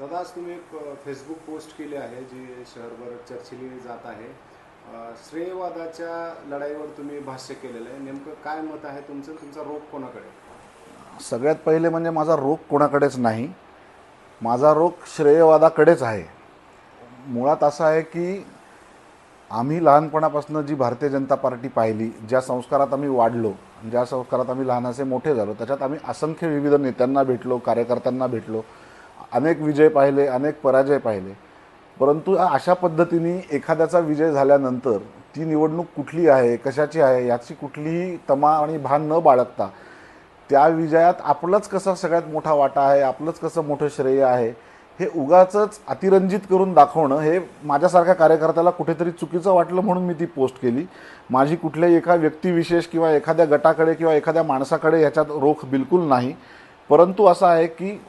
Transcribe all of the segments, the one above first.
दादा आज तुम्ही एक फेसबुक पोस्ट केली आहे जी शहरभर चर्चिली जात आहे. अ, श्रेयवादाच्या लढाईवर तुम्ही भाष्य केलेलं आहे. नेमकं काय मत आहे तुमचं? तुमचा रोग कोणाकडे? सगळ्यात पहिले म्हणजे माझा रोग कोणाकडेच नाही. माझा रोग श्रेयवादाकडेच आहे. मुळात असं आहे की आम्ही लहानपणापासून जी भारतीय जनता पार्टी पाहिली ज्या संस्कारात आम्ही वाढलो ज्या संस्कारात आम्ही लहानाचे मोठे झालो त्याच्यात आम्ही असंख्य विविध नेत्यांना भेटलो कार्यकर्त्यांना भेटलो. अनेक विजय पाहिले अनेक पराजय पाहिले. परंतु अशा पद्धतीने एखाद्याचा विजय झाल्यानंतर ती निवडणूक कुठली आहे कशाची आहे याची कुठलीही तमा आणि भान न बाळगता त्या विजयात आपलंच कसं सगळ्यात मोठा वाटा आहे आपलंच कसं मोठं श्रेय आहे हे उगाच अतिरंजित करून दाखवणं हे माझ्यासारख्या कार्यकर्त्याला कुठेतरी चुकीचं वाटलं म्हणून मी ती पोस्ट केली. माझी कुठल्याही एका व्यक्तिविशेष किंवा एखाद्या गटाकडे किंवा एखाद्या माणसाकडे ह्याच्यात रोख बिलकुल नाही. परंतु असं आहे की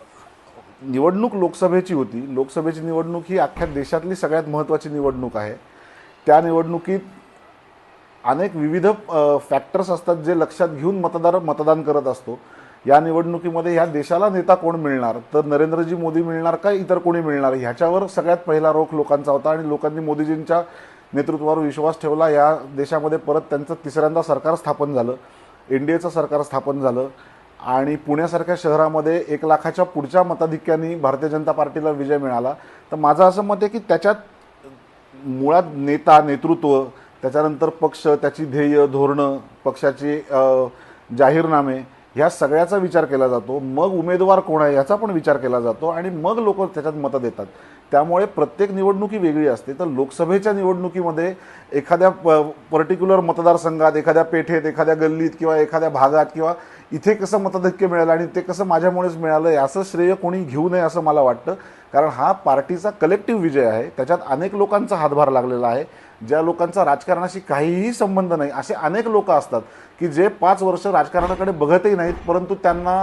निवडणूक लोकसभेची होती. लोकसभेची निवडणूक ही अख्ख्या देशातली सगळ्यात महत्त्वाची निवडणूक आहे. त्या निवडणुकीत अनेक विविध फॅक्टर्स असतात जे लक्षात घेऊन मतदार मतदान करत असतो. या निवडणुकीमध्ये ह्या देशाला नेता कोण मिळणार? तर नरेंद्रजी मोदी मिळणार का इतर कोणी मिळणार? ह्याच्यावर सगळ्यात पहिला रोख लोकांचा होता आणि लोकांनी मोदीजींच्या नेतृत्वावर विश्वास ठेवला. या देशामध्ये परत त्यांचं तिसऱ्यांदा सरकार स्थापन झालं. एन डी एचं सरकार स्थापन झालं. आणि पुण्यासारख्या शहरामध्ये एक लाखाच्या पुढच्या मताधिक्याने भारतीय जनता पार्टीला विजय मिळाला. तर माझं असं मत आहे की त्याच्यात मुळात नेता नेतृत्व त्याच्यानंतर पक्ष त्याची ध्येय धोरणं पक्षाची जाहीरनामे ह्या सगळ्याचा विचार केला जातो. मग उमेदवार कोण आहे याचा पण विचार केला जातो आणि मग लोक त्याच्यात मतं देतात. त्यामुळे प्रत्येक निवडणुकी वेगळी असते. तर लोकसभेच्या निवडणुकीमध्ये एखाद्या प पर्टिक्युलर मतदारसंघात एखाद्या पेठेत एखाद्या गल्लीत किंवा एखाद्या भागात किंवा इथे कसं मतधक्य मिळालं आणि ते कसं माझ्यामुळेच मिळालं याचं श्रेय कोणी घेऊ नये असं मला वाटतं. कारण हा पार्टीचा कलेक्टिव्ह विजय आहे. त्याच्यात अनेक लोकांचा हातभार लागलेला आहे. ज्या लोकांचा राजकारणाशी काहीही संबंध नाही असे अनेक लोक असतात की जे पाच वर्ष राजकारणाकडे बघतही नाहीत परंतु त्यांना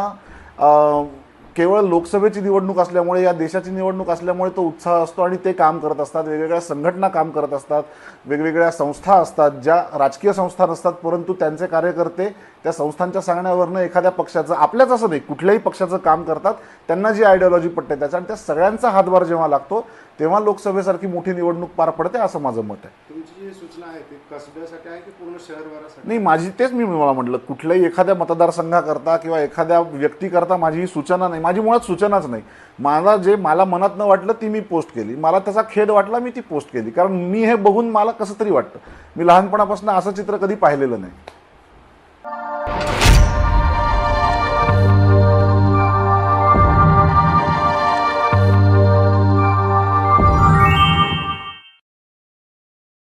केवळ लोकसभेची निवडणूक असल्यामुळे या देशाची निवडणूक असल्यामुळे तो उत्साह असतो आणि ते काम करत असतात. वेगवेगळ्या संघटना काम करत असतात. वेगवेगळ्या संस्था असतात ज्या राजकीय संस्था नसतात परंतु त्यांचे कार्यकर्ते त्या संस्थांच्या सांगण्यावरनं एखाद्या पक्षाचं आपल्याच असं नाही कुठल्याही पक्षाचं काम करतात. त्यांना जी आयडिओलॉजी पटते त्याचा आणि त्या सगळ्यांचा हातभार जेव्हा लागतो तेव्हा लोकसभेसारखी मोठी निवडणूक पार पडते असं माझं मत आहे. तुमची जी सूचना आहे ती कसब्यासाठी आहे की पूर्ण शहरभरासाठी? नाही माझी तेच मी मला म्हटलं कुठल्याही एखाद्या मतदारसंघाकरता किंवा एखाद्या व्यक्तीकरता माझी ही सूचना नाही. माझी मुळात सूचनाच नाही. मला जे मला मनात न वाटलं ती मी पोस्ट केली. मला त्याचा खेद वाटला मी ती पोस्ट केली. कारण मी हे बघून मला कसं तरी वाटतं. मी लहानपणापासून असं चित्र कधी पाहिलेलं नाही.